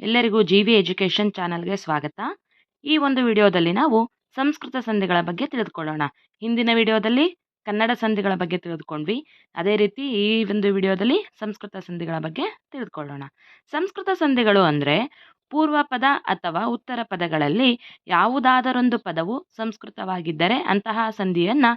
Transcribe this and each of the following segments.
ಎಲ್ಲರಿಗೂ G V education ಚಾನಲ್ಗೆ ಸ್ವಾಗತ. ಈ ಒಂದು ವಿಡಿಯೋದಲ್ಲಿ ನಾವು ಸಂಸ್ಕೃತ ಸಂಧಿಗಳ ಬಗ್ಗೆ ತಿಳಿದುಕೊಳ್ಳೋಣ. ಹಿಂದಿನ ವಿಡಿಯೋದಲ್ಲಿ ಕನ್ನಡ ಸಂಧಿಗಳ ಬಗ್ಗೆ ತಿಳಿದುಕೊಂಡ್ವಿ. ಅದೇ ರೀತಿ ಈ ಒಂದು ವಿಡಿಯೋದಲ್ಲಿ ಸಂಸ್ಕೃತ ಸಂಧಿಗಳ ಬಗ್ಗೆ ತಿಳಿದುಕೊಳ್ಳೋಣ. ಸಂಸ್ಕೃತ ಸಂಧಿಗಳು ಅಂದರೆ ಪೂರ್ವ ಪದ ಅಥವಾ ಉತ್ತರ ಪದಗಳಲ್ಲಿ ಯಾವುದಾದರೊಂದು ಪದವು ಸಂಸ್ಕೃತವಾಗಿದ್ದರೆ ಅಂತಹ ಸಂಧಿಯನ್ನು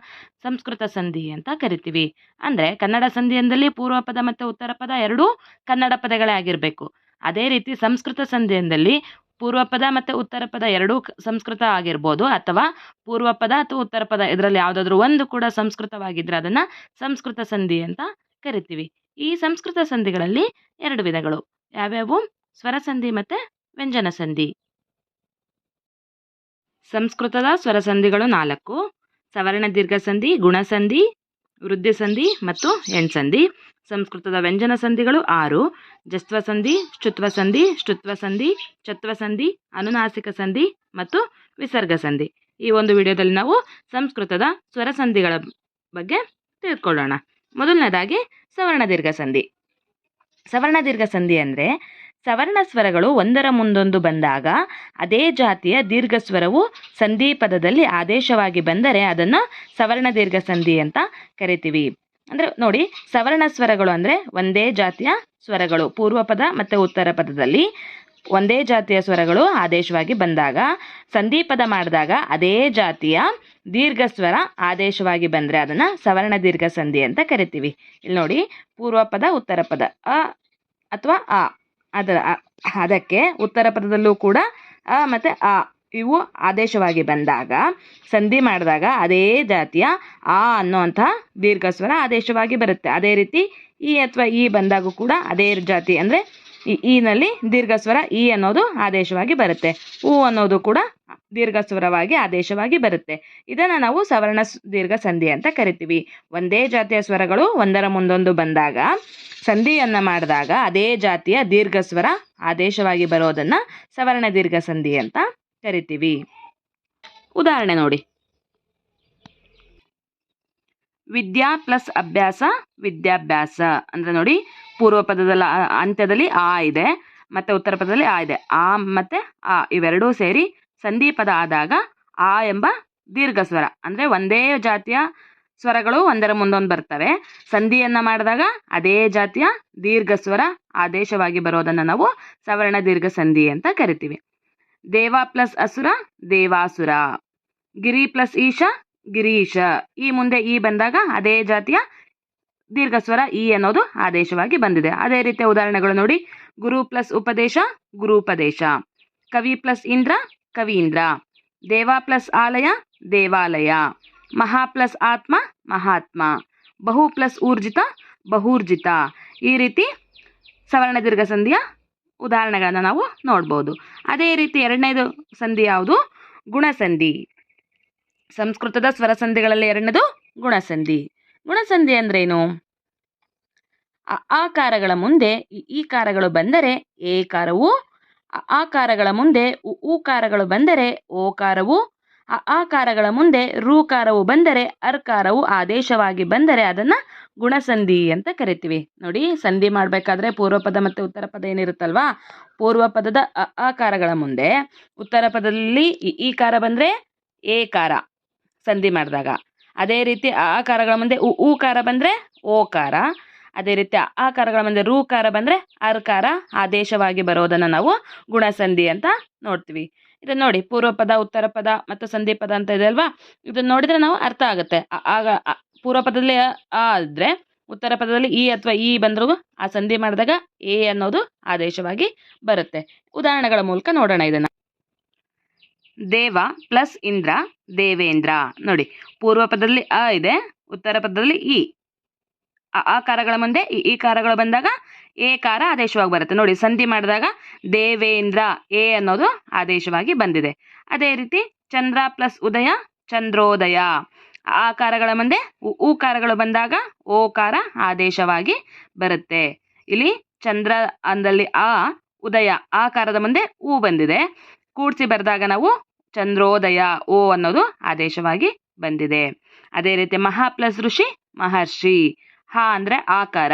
ಸಂಸ್ಕೃತ ಸಂಧಿ ಅಂತ ಕರಿತೀವಿ. ಅಂದರೆ ಕನ್ನಡ ಸಂಧಿಯಂದಲ್ಲಿ ಪೂರ್ವ ಪದ ಮತ್ತು ಉತ್ತರ ಪದ ಎರಡೂ ಕನ್ನಡ ಪದಗಳೇ ಆಗಿರಬೇಕು. ಅದೇ ರೀತಿ ಸಂಸ್ಕೃತ ಸಂಧಿಯಲ್ಲಿ ಪೂರ್ವ ಪದ ಮತ್ತು ಉತ್ತರ ಪದ ಎರಡೂ ಸಂಸ್ಕೃತ ಆಗಿರ್ಬೋದು ಅಥವಾ ಪೂರ್ವ ಪದ ಅಥವಾ ಉತ್ತರ ಪದ, ಇದರಲ್ಲಿ ಯಾವುದಾದ್ರೂ ಒಂದು ಕೂಡ ಸಂಸ್ಕೃತವಾಗಿದ್ರೆ ಅದನ್ನು ಸಂಸ್ಕೃತ ಸಂಧಿ ಅಂತ ಕರಿತೀವಿ. ಈ ಸಂಸ್ಕೃತ ಸಂಧಿಗಳಲ್ಲಿ ಎರಡು ವಿಧಗಳು. ಯಾವ್ಯಾವು? ಸ್ವರ ಸಂಧಿ ಮತ್ತು ವ್ಯಂಜನ ಸಂಧಿ. ಸಂಸ್ಕೃತದ ಸ್ವರ ಸಂಧಿಗಳು ನಾಲ್ಕು. ಸವರ್ಣ ದೀರ್ಘ ಸಂಧಿ ಗುಣಸಂಧಿ ವೃದ್ಧಿ ಸಂಧಿ ಮತ್ತು ಎಣ್ಸಂಧಿ ಸಂಸ್ಕೃತದ ವ್ಯಂಜನ ಸಂಧಿಗಳು ಆರು. ಜಸ್ತ್ವ ಸಂಧಿ ಶುತ್ವ ಸಂಧಿ, ಶ್ರುತ್ವ ಸಂಧಿ ಚತ್ವ ಸಂಧಿ, ಅನುನಾಸಿಕ ಸಂಧಿ ಮತ್ತು ವಿಸರ್ಗ ಸಂಧಿ. ಈ ಒಂದು ವಿಡಿಯೋದಲ್ಲಿ ನಾವು ಸಂಸ್ಕೃತದ ಸ್ವರ ಸಂಧಿಗಳ ಬಗ್ಗೆ ತಿಳ್ಕೊಳ್ಳೋಣ ಮೊದಲನೇದಾಗಿ ಸವರ್ಣ ದೀರ್ಘ ಸಂಧಿ. ಸವರ್ಣ ದೀರ್ಘ ಸಂಧಿ ಅಂದರೆ ಸವರ್ಣ ಸ್ವರಗಳು ಒಂದರ ಮುಂದೊಂದು ಬಂದಾಗ ಅದೇ ಜಾತಿಯ ದೀರ್ಘ ಸ್ವರವು ಸಂಧಿ ಪದದಲ್ಲಿ ಆದೇಶವಾಗಿ ಬಂದರೆ ಅದನ್ನು ಸವರ್ಣ ದೀರ್ಘ ಸಂಧಿ ಅಂತ ಕರಿತೀವಿ. ಅಂದರೆ ನೋಡಿ ಸವರ್ಣ ಸ್ವರಗಳು ಅಂದರೆ ಒಂದೇ ಜಾತಿಯ ಸ್ವರಗಳು, ಪೂರ್ವ ಪದ ಮತ್ತು ಉತ್ತರ ಪದದಲ್ಲಿ ಒಂದೇ ಜಾತಿಯ ಸ್ವರಗಳು ಆದೇಶವಾಗಿ ಬಂದಾಗ ಸಂಧಿ ಪದ ಮಾಡಿದಾಗ ಅದೇ ಜಾತಿಯ ದೀರ್ಘ ಸ್ವರ ಆದೇಶವಾಗಿ ಬಂದರೆ ಅದನ್ನು ಸವರ್ಣ ದೀರ್ಘ ಸಂಧಿ ಅಂತ ಕರಿತೀವಿ. ಇಲ್ಲಿ ನೋಡಿ, ಪೂರ್ವ ಪದ, ಉತ್ತರ ಪದ, ಅ ಅಥವಾ ಆ. ಅದರ ಅದಕ್ಕೆ ಉತ್ತರ ಪದದಲ್ಲೂ ಕೂಡ, ಅ, ಮತ್ತು ಆ ಇವು ಆದೇಶವಾಗಿ ಬಂದಾಗ, ಸಂಧಿ ಮಾಡಿದಾಗ ಅದೇ ಜಾತಿಯ ಆ ದೀರ್ಘ ಸ್ವರ ಆದೇಶವಾಗಿ ಬರುತ್ತೆ. ಅದೇ ರೀತಿ ಈ ಅಥವಾ ಈ ಬಂದಾಗೂ ಕೂಡ ಅದೇ ಜಾತಿ ಅಂದರೆ ಈ ಈನಲ್ಲಿ ದೀರ್ಘ ಸ್ವರ ಈ ಅನ್ನೋದು ಆದೇಶವಾಗಿ ಬರುತ್ತೆ. ಉ ಅನ್ನೋದು ಕೂಡ ದೀರ್ಘ ಸ್ವರವಾಗಿ ಆದೇಶವಾಗಿ ಬರುತ್ತೆ. ಇದನ್ನು ನಾವು ಸವರ್ಣ ದೀರ್ಘ ಸಂಧಿ ಅಂತ ಕರಿತೀವಿ. ಒಂದೇ ಜಾತಿಯ ಸ್ವರಗಳು ಒಂದರ ಮುಂದೊಂದು ಬಂದಾಗ, ಸಂಧಿಯನ್ನು ಮಾಡಿದಾಗ ಅದೇ ಜಾತಿಯ ದೀರ್ಘ ಸ್ವರ ಆದೇಶವಾಗಿ ಬರೋದನ್ನು ಸವರ್ಣ ದೀರ್ಘ ಸಂಧಿ ಅಂತ ಕರಿತೀವಿ. ಉದಾಹರಣೆ ನೋಡಿ. ವಿದ್ಯಾ ಪ್ಲಸ್ ಅಭ್ಯಾಸ, ವಿದ್ಯಾಭ್ಯಾಸ ಅಂದರೆ ನೋಡಿ, ಪೂರ್ವ ಪದದಲ್ಲಿ ಅಂತ್ಯದಲ್ಲಿ ಆ ಇದೆ, ಮತ್ತು ಉತ್ತರ ಪದದಲ್ಲಿ ಆ ಇದೆ. ಆ ಮತ್ತು ಆ ಇವೆರಡೂ ಸೇರಿ ಸಂಧಿ ಪದ ಆದಾಗ ಆ ಎಂಬ ದೀರ್ಘ ಸ್ವರ ಅಂದರೆ ಒಂದೇ ಜಾತಿಯ ಸ್ವರಗಳು ಒಂದರ ಮುಂದೊಂದು ಬರ್ತವೆ. ಸಂಧಿಯನ್ನು ಮಾಡಿದಾಗ ಅದೇ ಜಾತಿಯ ದೀರ್ಘ ಸ್ವರ ಆದೇಶವಾಗಿ ಬರೋದನ್ನು ನಾವು ಸವರ್ಣ ದೀರ್ಘ ಸಂಧಿ ಅಂತ ಕರಿತೀವಿ. ದೇವ ಪ್ಲಸ್ ಅಸುರ, ದೇವಾಸುರ. ಗಿರಿ ಪ್ಲಸ್ ಈಶ ಗಿರೀಶ ಈ ಮುಂದೆ ಈ ಬಂದಾಗ ಅದೇ ಜಾತಿಯ ದೀರ್ಘ ಸ್ವರ ಈ ಅನ್ನೋದು ಆದೇಶವಾಗಿ ಬಂದಿದೆ. ಅದೇ ರೀತಿಯ ಉದಾಹರಣೆಗಳು ನೋಡಿ. ಗುರು ಪ್ಲಸ್ ಉಪದೇಶ ಗುರುಪದೇಶ ಕವಿ ಪ್ಲಸ್ ಇಂದ್ರ ಕವೀಂದ್ರ. ದೇವ ಪ್ಲಸ್ ಆಲಯ, ದೇವಾಲಯ. ಮಹಾ ಪ್ಲಸ್ ಆತ್ಮ, ಮಹಾತ್ಮ. ಬಹು ಪ್ಲಸ್ ಊರ್ಜಿತ, ಬಹೂರ್ಜಿತ. ಈ ರೀತಿ ಸವರ್ಣ ದೀರ್ಘ ಸಂಧಿಯ ಉದಾಹರಣೆಗಳನ್ನು ನಾವು ನೋಡ್ಬೋದು. ಅದೇ ರೀತಿ ಎರಡನೇದು ಸಂಧಿ ಯಾವುದು? ಗುಣಸಂಧಿ. ಸಂಸ್ಕೃತದ ಸ್ವರ ಸಂಧಿಗಳಲ್ಲಿ ಎರಡನೇದು ಗುಣಸಂಧಿ. ಗುಣಸಂಧಿ ಅಂದ್ರೇನು? ಅ ಆಕಾರಗಳ ಮುಂದೆ ಈ ಕಾರಗಳು ಬಂದರೆ ಏಕಾರವು ಅ ಆಕಾರಗಳ ಮುಂದೆ ಉ ಊಕಾರಗಳು ಬಂದರೆ ಓಕಾರವು ಅ ಆಕಾರಗಳ ಮುಂದೆ ರೂಕಾರವು ಬಂದರೆ ಅರ್ಕಾರವು ಆದೇಶವಾಗಿ ಬಂದರೆ ಅದನ್ನು ಗುಣಸಂಧಿ ಅಂತ ಕರಿತೀವಿ. ನೋಡಿ, ಸಂಧಿ ಮಾಡಬೇಕಾದ್ರೆ ಪೂರ್ವ ಪದ ಮತ್ತು ಉತ್ತರ ಪದ ಏನಿರುತ್ತಲ್ವಾ? ಪೂರ್ವ ಪದದ ಅ ಆಕಾರಗಳ ಮುಂದೆ ಉತ್ತರ ಪದದಲ್ಲಿ ಈ ಕಾರ ಬಂದರೆ ಏಕಾರ, ಸಂಧಿ ಮಾಡಿದಾಗ. ಅದೇ ರೀತಿ ಆ ಆಕಾರಗಳ ಮುಂದೆ ಉ ಊಕಾರ ಬಂದರೆ ಓಕಾರ ಅದೇ ರೀತಿ ಆಕಾರಗಳ ಮುಂದೆ ರೂಕಾರ ಬಂದರೆ ಅರ್ಕಾರ ಆದೇಶವಾಗಿ ಬರೋದನ್ನು ನಾವು ಗುಣಸಂಧಿ ಅಂತ ನೋಡ್ತೀವಿ. ಇದನ್ನು ನೋಡಿ ಪೂರ್ವ ಪದ ಉತ್ತರ ಪದ ಮತ್ತು ಸಂಧಿ ಪದ ಅಂತ ಇದೆ ಅಲ್ವಾ? ಇದನ್ನು ನೋಡಿದರೆ ನಾವು ಅರ್ಥ ಆಗುತ್ತೆ. ಆಗ ಪೂರ್ವ ಪದದಲ್ಲಿ ಆ ಆದರೆ ಉತ್ತರ ಪದದಲ್ಲಿ ಇ ಅಥವಾ ಈ ಬಂದರೂ ಆ ಸಂಧಿ ಮಾಡಿದಾಗ ಎ ಅನ್ನೋದು ಆದೇಶವಾಗಿ ಬರುತ್ತೆ. ಉದಾಹರಣೆಗಳ ಮೂಲಕ ನೋಡೋಣ ಇದನ್ನು. ದೇವ ಪ್ಲಸ್ ಇಂದ್ರ, ದೇವೇಂದ್ರ. ನೋಡಿ ಪೂರ್ವ ಪದದಲ್ಲಿ ಅ ಇದೆ ಉತ್ತರ ಪದದಲ್ಲಿ ಇ. ಆ ಕಾರಗಳ ಮುಂದೆ, ಈ ಕಾರಗಳು ಬಂದಾಗ ಏಕಾರ ಆದೇಶವಾಗಿ ಬರುತ್ತೆ. ನೋಡಿ, ಸಂಧಿ ಮಾಡಿದಾಗ ದೇವೇಂದ್ರ ಎ ಅನ್ನೋದು ಆದೇಶವಾಗಿ ಬಂದಿದೆ. ಅದೇ ರೀತಿ ಚಂದ್ರ ಪ್ಲಸ್ ಉದಯ, ಚಂದ್ರೋದಯ. ಆ ಕಾರಗಳ ಮುಂದೆ ಉ- ಕಾರಗಳು ಬಂದಾಗ ಓಕಾರ ಆದೇಶವಾಗಿ ಬರುತ್ತೆ. ಇಲ್ಲಿ ಚಂದ್ರ ಅಂದಲ್ಲಿ ಆ, ಉದಯ ಆಕಾರದ ಮುಂದೆ ಊ ಬಂದಿದೆ. ಕೂಡಿಸಿ ಬರೆದಾಗ ನಾವು ಚಂದ್ರೋದಯ, ಓ ಅನ್ನೋದು ಆದೇಶವಾಗಿ ಬಂದಿದೆ. ಅದೇ ರೀತಿ ಮಹಾ ಪ್ಲಸ್ ಋಷಿ, ಮಹರ್ಷಿ. ಹ ಅಂದರೆ ಆಕಾರ.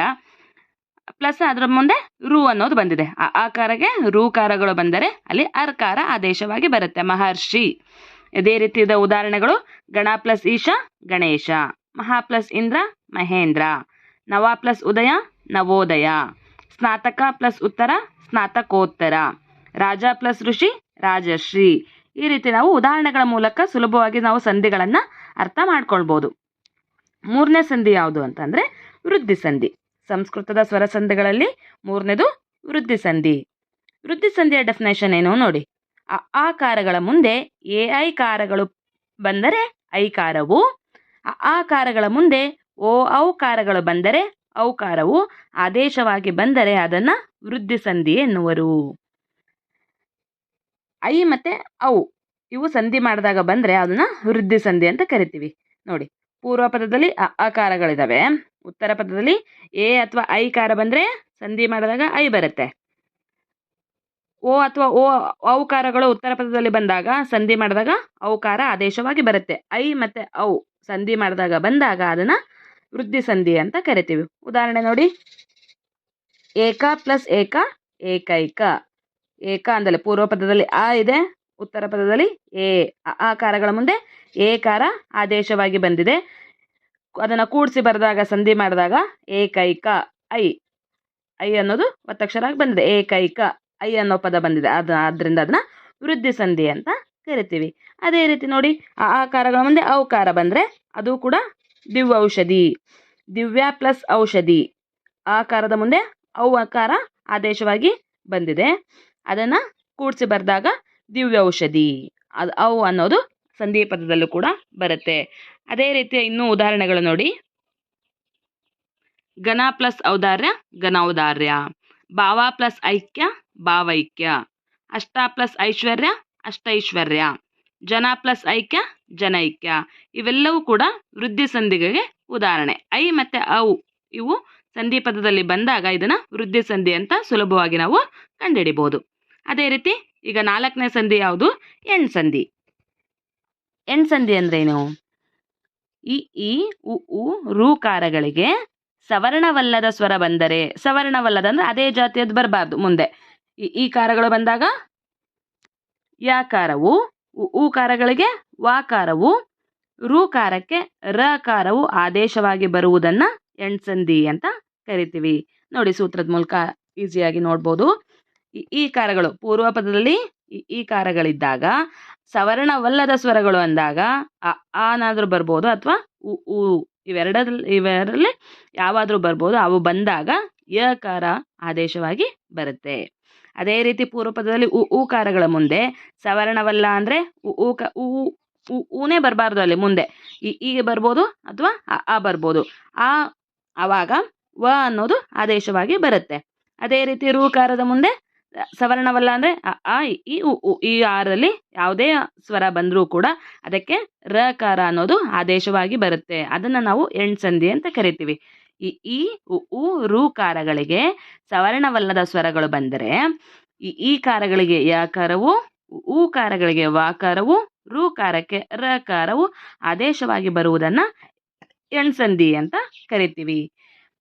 ಪ್ಲಸ್ ಅದರ ಮುಂದೆ ರು ಅನ್ನೋದು ಬಂದಿದೆ. ಆ ಆಕಾರಕ್ಕೆ ರೂಕಾರಗಳು ಬಂದರೆ ಅಲ್ಲಿ ಅರ್ಕಾರ ಆದೇಶವಾಗಿ ಬರುತ್ತೆ. ಮಹರ್ಷಿ. ಇದೇ ರೀತಿಯಾದ ಉದಾಹರಣೆಗಳು. ಗಣ ಪ್ಲಸ್ ಈಶ, ಗಣೇಶ. ಮಹಾ ಪ್ಲಸ್ ಇಂದ್ರ, ಮಹೇಂದ್ರ. ನವ ಪ್ಲಸ್ ಉದಯ, ನವೋದಯ. ಸ್ನಾತಕ ಪ್ಲಸ್ ಉತ್ತರ, ಸ್ನಾತಕೋತ್ತರ. ರಾಜ ಪ್ಲಸ್ ಋಷಿ ರಾಜಶ್ರೀ ಈ ರೀತಿ ನಾವು ಉದಾಹರಣೆಗಳ ಮೂಲಕ ಸುಲಭವಾಗಿ ನಾವು ಸಂಧಿಗಳನ್ನು ಅರ್ಥ ಮಾಡ್ಕೊಳ್ಬೋದು. ಮೂರನೇ ಸಂಧಿ ಯಾವುದು ಅಂತಂದರೆ ವೃದ್ಧಿ ಸಂಧಿ. ಸಂಸ್ಕೃತದ ಸ್ವರ ಸಂಧಿಗಳಲ್ಲಿ ಮೂರನೇದು ವೃದ್ಧಿ ಸಂಧಿ. ವೃದ್ಧಿ ಸಂಧಿಯ ಡೆಫಿನೇಷನ್ ಏನು ನೋಡಿ. ಅ ಆಕಾರಗಳ ಮುಂದೆ ಎ ಐ ಕಾರಗಳು ಬಂದರೆ ಐಕಾರವು. ಆ ಆಕಾರಗಳ ಮುಂದೆ ಓ ಔಕಾರಗಳು ಬಂದರೆ ಔಕಾರವು. ಆದೇಶವಾಗಿ ಬಂದರೆ ಅದನ್ನು ವೃದ್ಧಿ ಸಂಧಿ ಎನ್ನುವರು. ಐ ಮತ್ತು ಔ ಇವು ಸಂಧಿ ಮಾಡಿದಾಗ ಬಂದರೆ ಅದನ್ನು ವೃದ್ಧಿ ಸಂಧಿ ಅಂತ ಕರಿತೀವಿ. ನೋಡಿ ಪೂರ್ವ ಪದದಲ್ಲಿ ಅ ಆಕಾರಗಳಿದ್ದಾವೆ ಉತ್ತರ ಪದದಲ್ಲಿ ಎ ಅಥವಾ ಐ ಕಾರ ಬಂದರೆ ಸಂಧಿ ಮಾಡಿದಾಗ ಐ ಬರುತ್ತೆ. ಓ ಅಥವಾ ಓ, ಔಕಾರಗಳು ಉತ್ತರ ಪದದಲ್ಲಿ ಬಂದಾಗ, ಸಂಧಿ ಮಾಡಿದಾಗ ಔಕಾರ ಆದೇಶವಾಗಿ ಬರುತ್ತೆ. ಐ ಮತ್ತು ಔ, ಸಂಧಿ ಮಾಡಿದಾಗ ಬಂದಾಗ ಅದನ್ನು ವೃದ್ಧಿ ಸಂಧಿ ಅಂತ ಕರಿತೀವಿ. ಉದಾಹರಣೆ ನೋಡಿ. ಏಕ ಪ್ಲಸ್ ಏಕ ಏಕೈಕ. ಏಕ ಅಂದಲ್ಲಿ ಪೂರ್ವ ಪದದಲ್ಲಿ ಆ ಇದೆ. ಉತ್ತರ ಪದದಲ್ಲಿ ಎ. ಆಕಾರಗಳ ಮುಂದೆ ಏಕಾರ ಆದೇಶವಾಗಿ ಬಂದಿದೆ. ಅದನ್ನು ಕೂಡಿಸಿ ಬರೆದಾಗ, ಸಂಧಿ ಮಾಡಿದಾಗ ಏಕೈಕ ಐ. ಐ ಅನ್ನೋದು ಒತ್ತಕ್ಷರ ಆಗಿ ಬಂದಿದೆ. ಏಕೈಕ ಐ ಅನ್ನೋ ಪದ ಬಂದಿದೆ. ಅದು ಆದ್ದರಿಂದ ಅದನ್ನ ವೃದ್ಧಿ ಸಂಧಿ ಅಂತ ಕರಿತೀವಿ. ಅದೇ ರೀತಿ ನೋಡಿ, ಆ ಆಕಾರಗಳ ಮುಂದೆ ಔಕಾರ ಬಂದರೆ ಅದು ಕೂಡ ದಿವ್ಯ ಔಷಧಿ ದಿವ್ಯ ಪ್ಲಸ್ ಔಷಧಿ. ಆಕಾರದ ಮುಂದೆ ಔ ಆಕಾರ ಆದೇಶವಾಗಿ ಬಂದಿದೆ. ಅದನ್ನು ಕೂಡಿಸಿ ಬರೆದಾಗ ದಿವ್ಯ ಔಷಧಿ ಅದು ಅವು ಅನ್ನೋದು ಸಂಧಿ ಪದದಲ್ಲೂ ಕೂಡ ಬರುತ್ತೆ. ಅದೇ ರೀತಿಯ ಇನ್ನೂ ಉದಾಹರಣೆಗಳು ನೋಡಿ. ಘನ ಪ್ಲಸ್ ಔದಾರ್ಯ ಘನೌದಾರ್ಯ ಭಾವ ಪ್ಲಸ್ ಐಕ್ಯ ಭಾವೈಕ್ಯ ಅಷ್ಟ ಪ್ಲಸ್ ಐಶ್ವರ್ಯ ಅಷ್ಟೈಶ್ವರ್ಯ ಜನ ಪ್ಲಸ್ ಐಕ್ಯ ಜನೈಕ್ಯ ಇವೆಲ್ಲವೂ ಕೂಡ ವೃದ್ಧಿ ಸಂಧಿಗೆ ಉದಾಹರಣೆ. ಐ ಮತ್ತು ಔ ಇವು ಸಂಧಿ ಪದದಲ್ಲಿ ಬಂದಾಗ ಇದನ್ನು ವೃದ್ಧಿ ಸಂಧಿ ಅಂತ ಸುಲಭವಾಗಿ ನಾವು ಕಂಡುಹಿಡಿಬಹುದು ಅದೇ ರೀತಿ ಈಗ ನಾಲ್ಕನೇ ಸಂಧಿ ಯಾವುದು? ಎಣ್ ಸಂಧಿ. ಎಣ್ ಸಂಧಿ ಅಂದ್ರೇನು? ಈ ಈ, ಉ ಉ ಕಾರಗಳಿಗೆ ಸವರ್ಣವಲ್ಲದ ಸ್ವರ ಬಂದರೆ, ಸವರ್ಣವಲ್ಲದ ಅಂದ್ರೆ ಅದೇ ಜಾತಿಯದ್ದು ಬರಬಾರ್ದು ಮುಂದೆ. ಈ ಈ ಕಾರಗಳು ಬಂದಾಗ ಯಾಕಾರವು ಉ ಕಾರಗಳಿಗೆ ವಾಕಾರವು ರೂಕಾರಕ್ಕೆ ರಕಾರವು ಆದೇಶವಾಗಿ ಬರುವುದನ್ನು ಎಣ್ಸಂಧಿ ಅಂತ ಕರಿತೀವಿ. ನೋಡಿ ಸೂತ್ರದ ಮೂಲಕ ಈಸಿಯಾಗಿ ನೋಡ್ಬೋದು. ಈ ಕಾರಗಳು ಪೂರ್ವ ಪದದಲ್ಲಿ ಈ ಕಾರಗಳಿದ್ದಾಗ, ಸವರ್ಣವಲ್ಲದ ಸ್ವರಗಳು ಅಂದಾಗ, ಅ ಆನಾದರೂ ಬರ್ಬೋದು ಅಥವಾ ಉ ಉ ಇವೆರಡರಲ್ಲಿ ಇವೆರಡರಲ್ಲಿ ಯಾವಾದರೂ ಬರ್ಬೋದು, ಅವು ಬಂದಾಗ ಯಕಾರ ಆದೇಶವಾಗಿ ಬರುತ್ತೆ. ಅದೇ ರೀತಿ ಪೂರ್ವ ಪದದಲ್ಲಿ ಉ ಊಕಾರಗಳ ಮುಂದೆ, ಸವರ್ಣವಲ್ಲ ಅಂದರೆ ಉ ಊಕ ಉ ಊನೇ ಬರಬಾರ್ದು ಅಲ್ಲಿ ಮುಂದೆ. ಈ ಈಗ ಬರ್ಬೋದು ಅಥವಾ ಆ ಬರ್ಬೋದು. ಆ ಅವಾಗ ವ ಅನ್ನೋದು ಆದೇಶವಾಗಿ ಬರುತ್ತೆ. ಅದೇ ರೀತಿ ರೂಕಾರದ ಮುಂದೆ ಸವರ್ಣವಲ್ಲ ಅಂದರೆ ಅ ಇ ಉ ಉ, ಈ ಆರಲ್ಲಿ ಯಾವುದೇ ಸ್ವರ ಬಂದರೂ ಕೂಡ ಅದಕ್ಕೆ ರಕಾರ ಅನ್ನೋದು ಆದೇಶವಾಗಿ ಬರುತ್ತೆ. ಅದನ್ನು ನಾವು ಎಣ್ಸಂಧಿ ಅಂತ ಕರಿತೀವಿ. ಈ ಈ, ಉ ಉ ಕಾರಗಳಿಗೆ ಸವರ್ಣವಲ್ಲದ ಸ್ವರಗಳು ಬಂದರೆ ಈ ಈ ಕಾರಗಳಿಗೆ ಯಕಾರವು ಉ ಕಾರಗಳಿಗೆ ವಾಕಾರವು ರ ರಕಾರವು ಆದೇಶವಾಗಿ ಬರುವುದನ್ನು ಎಣ್ಸಂಧಿ ಅಂತ ಕರಿತೀವಿ.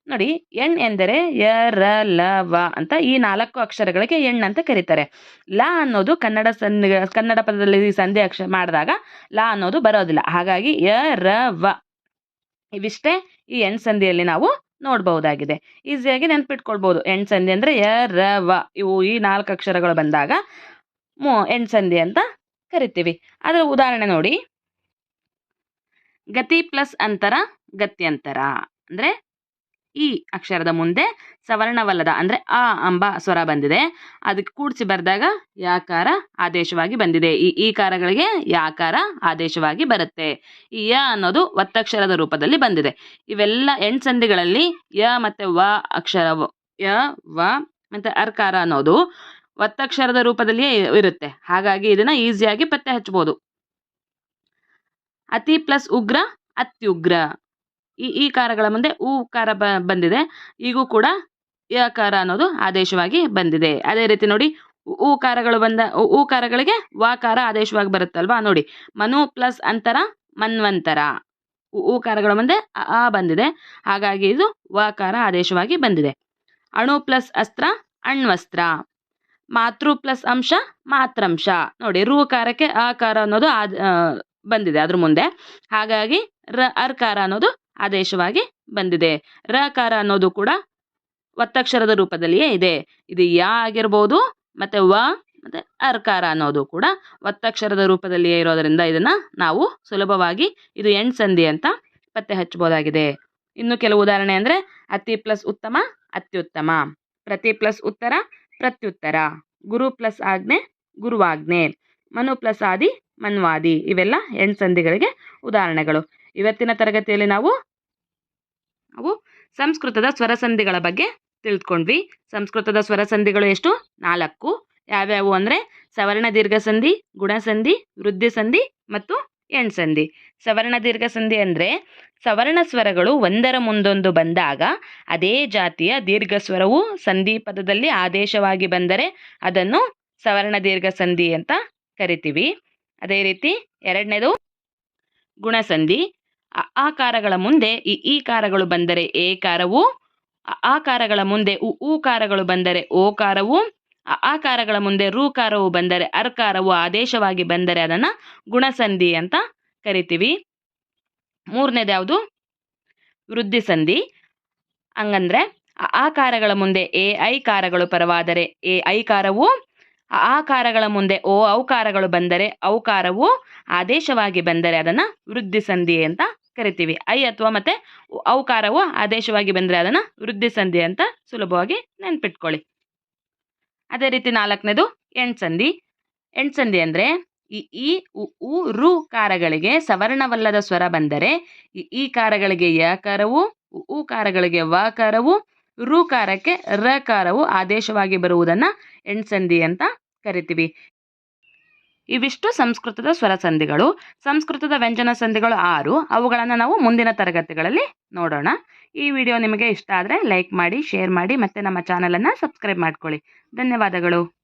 ನೋಡಿ, ಎಣ್ ಎಂದರೆ ಯ ರ ಲ ವ ಅಂತ ಈ ನಾಲ್ಕು ಅಕ್ಷರಗಳಿಗೆ ಎಣ್ ಅಂತ ಕರೀತಾರೆ. ಲ ಅನ್ನೋದು ಕನ್ನಡ ಸಂಧಿ ಕನ್ನಡ ಪದದಲ್ಲಿ ಸಂಧಿ ಅಕ್ಷರ ಮಾಡಿದಾಗ ಲ ಅನ್ನೋದು ಬರೋದಿಲ್ಲ. ಹಾಗಾಗಿ ಯ ರ ವ ಇವಿಷ್ಟೇ ಈ ಎಣ್ ಸಂಧಿಯಲ್ಲಿ ನಾವು ನೋಡಬಹುದಾಗಿದೆ. ಈಸಿಯಾಗಿ ನೆನ್ಪಿಟ್ಕೊಳ್ಬೋದು. ಎಣ್ ಸಂಧಿ ಅಂದರೆ ಯ ರ ವ ಇವು ಈ ನಾಲ್ಕು ಅಕ್ಷರಗಳು ಬಂದಾಗ ಎಣ್ ಸಂಧಿ ಅಂತ ಕರಿತೀವಿ. ಅದರ ಉದಾಹರಣೆ ನೋಡಿ. ಗತಿ ಪ್ಲಸ್ ಅಂತರ ಗತ್ಯಂತರ. ಅಂದರೆ ಈ ಅಕ್ಷರದ ಮುಂದೆ ಸವರ್ಣವಲ್ಲದ ಅಂದರೆ ಆ ಅಂಬ ಸ್ವರ ಬಂದಿದೆ. ಅದಕ್ಕೆ ಕೂಡಿಸಿ ಬರೆದಾಗ ಯಾಕಾರ ಆದೇಶವಾಗಿ ಬಂದಿದೆ. ಈ ಈ ಕಾರಗಳಿಗೆ ಯಾಕಾರ ಆದೇಶವಾಗಿ ಬರುತ್ತೆ. ಈ ಯ ಅನ್ನೋದು ಒತ್ತಕ್ಷರದ ರೂಪದಲ್ಲಿ ಬಂದಿದೆ. ಇವೆಲ್ಲ ಎಂಟು ಸಂಧಿಗಳಲ್ಲಿ ಯ ಮತ್ತು ವ ಅಕ್ಷರ ಯ, ವ ಮತ್ತು ಅರ್ಕಾರ ಅನ್ನೋದು ಒತ್ತಕ್ಷರದ ರೂಪದಲ್ಲಿಯೇ ಇರುತ್ತೆ. ಹಾಗಾಗಿ ಇದನ್ನು ಈಸಿಯಾಗಿ ಪತ್ತೆ ಹಚ್ಚಬಹುದು. ಅತಿ ಪ್ಲಸ್ ಉಗ್ರ, ಅತ್ಯುಗ್ರ. ಈ ಈ ಕಾರಗಳ ಮುಂದೆ ಊ ಕಾರ ಬ, ಬಂದಿದೆ. ಈಗೂ ಕೂಡ ಯಕಾರ ಅನ್ನೋದು ಆದೇಶವಾಗಿ ಬಂದಿದೆ. ಅದೇ ರೀತಿ ನೋಡಿ ಊ ಕಾರಗಳು ಬಂದ ಊ ಕಾರಗಳಿಗೆ ವಾಕಾರ ಆದೇಶವಾಗಿ ಬರುತ್ತಲ್ವಾ? ನೋಡಿ, ಮನು ಪ್ಲಸ್ ಅಂತರ, ಮನ್ವಂತರ. ಊ ಕಾರಗಳ ಮುಂದೆ ಆ ಬಂದಿದೆ. ಹಾಗಾಗಿ ಇದು ವಾಕಾರ ಆದೇಶವಾಗಿ ಬಂದಿದೆ. ಅಣು ಪ್ಲಸ್ ಅಸ್ತ್ರ, ಅಣ್ವಸ್ತ್ರ. ಮಾತೃ ಪ್ಲಸ್ ಅಂಶ, ಮಾತ್ರಂಶ. ನೋಡಿ ರೂಕಾರಕ್ಕೆ ಆಕಾರ ಅನ್ನೋದು ಆದ ಬಂದಿದೆ ಅದ್ರ ಮುಂದೆ. ಹಾಗಾಗಿ ರ ಅರ್ಕಾರ ಅನ್ನೋದು ಆದೇಶವಾಗಿ ಬಂದಿದೆ. ರಕಾರ ಅನ್ನೋದು ಕೂಡ ಒತ್ತಕ್ಷರದ ರೂಪದಲ್ಲಿಯೇ ಇದೆ. ಇದು ಯಾ ಆಗಿರ್ಬೋದು, ಮತ್ತೆ ವ, ಮತ್ತೆ ಅರ್ಕಾರ ಅನ್ನೋದು ಕೂಡ ಒತ್ತಕ್ಷರದ ರೂಪದಲ್ಲಿಯೇ ಇರೋದರಿಂದ ಇದನ್ನ ನಾವು ಸುಲಭವಾಗಿ ಇದು ಎಣ್ ಸಂಧಿ ಅಂತ ಪತ್ತೆ ಹಚ್ಚಬಹುದಾಗಿದೆ. ಇನ್ನು ಕೆಲವು ಉದಾಹರಣೆ ಅಂದ್ರೆ ಅತಿ ಪ್ಲಸ್ ಉತ್ತಮ, ಅತ್ಯುತ್ತಮ. ಪ್ರತಿ ಪ್ಲಸ್ ಉತ್ತರ, ಪ್ರತ್ಯುತ್ತರ. ಗುರು ಪ್ಲಸ್ ಆಜ್ಞೆ, ಗುರುವಾಜ್ಞೆ. ಮನು ಪ್ಲಸ್ ಆದಿ, ಮನ್ವಾದಿ. ಇವೆಲ್ಲ ಎಣ್ ಸಂಧಿಗಳಿಗೆ ಉದಾಹರಣೆಗಳು. ಇವತ್ತಿನ ತರಗತಿಯಲ್ಲಿ ನಾವು ನಾವು ಸಂಸ್ಕೃತದ ಸ್ವರಸಂಧಿಗಳ ಬಗ್ಗೆ ತಿಳ್ಕೊಂಡ್ವಿ. ಸಂಸ್ಕೃತದ ಸ್ವರಸಂಧಿಗಳು ಎಷ್ಟು? ನಾಲ್ಕು. ಯಾವ್ಯಾವು ಅಂದರೆ ಸವರ್ಣ ದೀರ್ಘ ಸಂಧಿ ಗುಣಸಂಧಿ ವೃದ್ಧಿ ಸಂಧಿ ಮತ್ತು ಎಣ್ ಸಂಧಿ. ಸವರ್ಣ ದೀರ್ಘ ಸಂಧಿ ಅಂದರೆ ಸವರ್ಣ ಸ್ವರಗಳು ಒಂದರ ಮುಂದೊಂದು ಬಂದಾಗ ಅದೇ ಜಾತಿಯ ದೀರ್ಘ ಸ್ವರವು ಸಂಧಿ ಪದದಲ್ಲಿ ಆದೇಶವಾಗಿ ಬಂದರೆ ಅದನ್ನು ಸವರ್ಣ ದೀರ್ಘ ಸಂಧಿ ಅಂತ ಕರಿತೀವಿ. ಅದೇ ರೀತಿ ಎರಡನೇದು ಗುಣಸಂಧಿ ಆಕಾರಗಳ ಮುಂದೆ ಈ ಕಾರಗಳು ಬಂದರೆ ಏಕಾರವು ಕಾರವು ಆಕಾರಗಳ ಮುಂದೆ ಉ ಊಕಾರಗಳು ಬಂದರೆ ಓಕಾರವು ಕಾರವು ಆಕಾರಗಳ ಮುಂದೆ ಋಕಾರವು ಬಂದರೆ ಅರ್ಕಾರವು ಆದೇಶವಾಗಿ ಬಂದರೆ ಅದನ್ನು ಗುಣಸಂಧಿ ಅಂತ ಕರಿತೀವಿ. ಮೂರನೇದು ಯಾವುದು? ವೃದ್ಧಿ ಸಂಧಿ ಹಂಗಂದ್ರೆ ಆಕಾರಗಳ ಮುಂದೆ ಎ ಐಕಾರಗಳು ಪರವಾದರೆ ಎ ಐಕಾರವು ಅ ಆಕಾರಗಳ ಮುಂದೆ ಓ ಔಕಾರಗಳು ಬಂದರೆ ಔಕಾರವು ಆದೇಶವಾಗಿ ಬಂದರೆ ಅದನ್ನು ವೃದ್ಧಿ ಸಂಧಿ ಅಂತ ಕರಿತೀವಿ. ಐ ಅಥವಾ ಮತ್ತೆ ಔಕಾರವು ಆದೇಶವಾಗಿ ಬಂದರೆ ಅದನ್ನು ವೃದ್ಧಿ ಸಂಧಿ ಅಂತ ಸುಲಭವಾಗಿ ನೆನ್ಪಿಟ್ಕೊಳ್ಳಿ. ಅದೇ ರೀತಿ ನಾಲ್ಕನೇದು ಎಣ್ಸಂಧಿ ಎಣ್ಸಂಧಿ ಅಂದರೆ ಈ ಈ ಉ ರು ಕಾರಗಳಿಗೆ ಸವರ್ಣವಲ್ಲದ ಸ್ವರ ಬಂದರೆ ಈ ಕಾರಗಳಿಗೆ ಯಕಾರವು ಉ ಉ ಕಾರಗಳಿಗೆ ವಕಾರವು ಋಕಾರಕ್ಕೆ ರಕಾರವು ಆದೇಶವಾಗಿ ಬರುವುದನ್ನು ಎಣ್ಸಂಧಿ ಅಂತ ಕರಿತೀವಿ. ಇವಿಷ್ಟು ಸಂಸ್ಕೃತದ ಸ್ವರ ಸಂಧಿಗಳು. ಸಂಸ್ಕೃತದ ವ್ಯಂಜನ ಸಂಧಿಗಳು ಆರು. ಅವುಗಳನ್ನು ನಾವು ಮುಂದಿನ ತರಗತಿಗಳಲ್ಲಿ ನೋಡೋಣ. ಈ ವಿಡಿಯೋ ನಿಮಗೆ ಇಷ್ಟ ಆದರೆ ಲೈಕ್ ಮಾಡಿ, ಶೇರ್ ಮಾಡಿ ಮತ್ತು ನಮ್ಮ ಚಾನಲನ್ನು ಸಬ್ಸ್ಕ್ರೈಬ್ ಮಾಡ್ಕೊಳ್ಳಿ. ಧನ್ಯವಾದಗಳು.